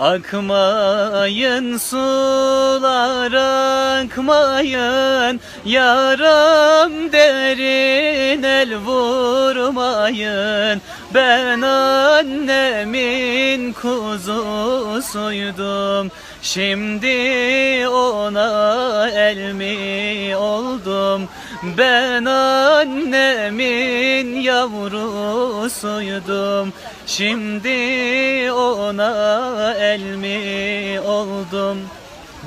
Akmayın sular akmayın. Yaram derin el vurmayın. Ben annemin kuzusuydum. Şimdi ona el oldum. Ben annemin yavrusuydum Şimdi ona el mi oldum?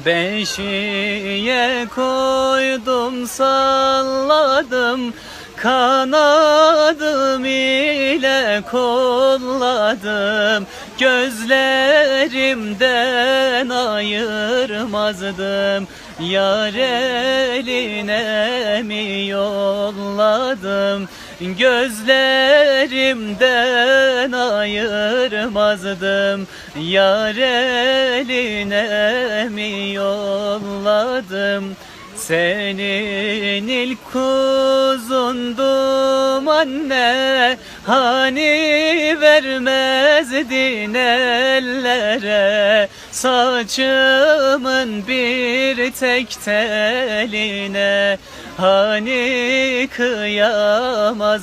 Beşiğe koydum salladım. Kanadım kolladım Gözlerimden ayırmazdım. Yar eline mi yolladım Gözlerimden ayırmazdım. Yar eline mi yolladım senin ilk kuzundum anne Hani vermezdin ellere. Saçımın bir tek teline Hani kıyamazdın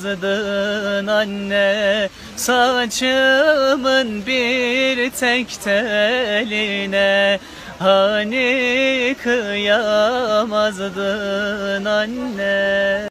anne. Saçımın bir tek teline Hani kıyamazdın anne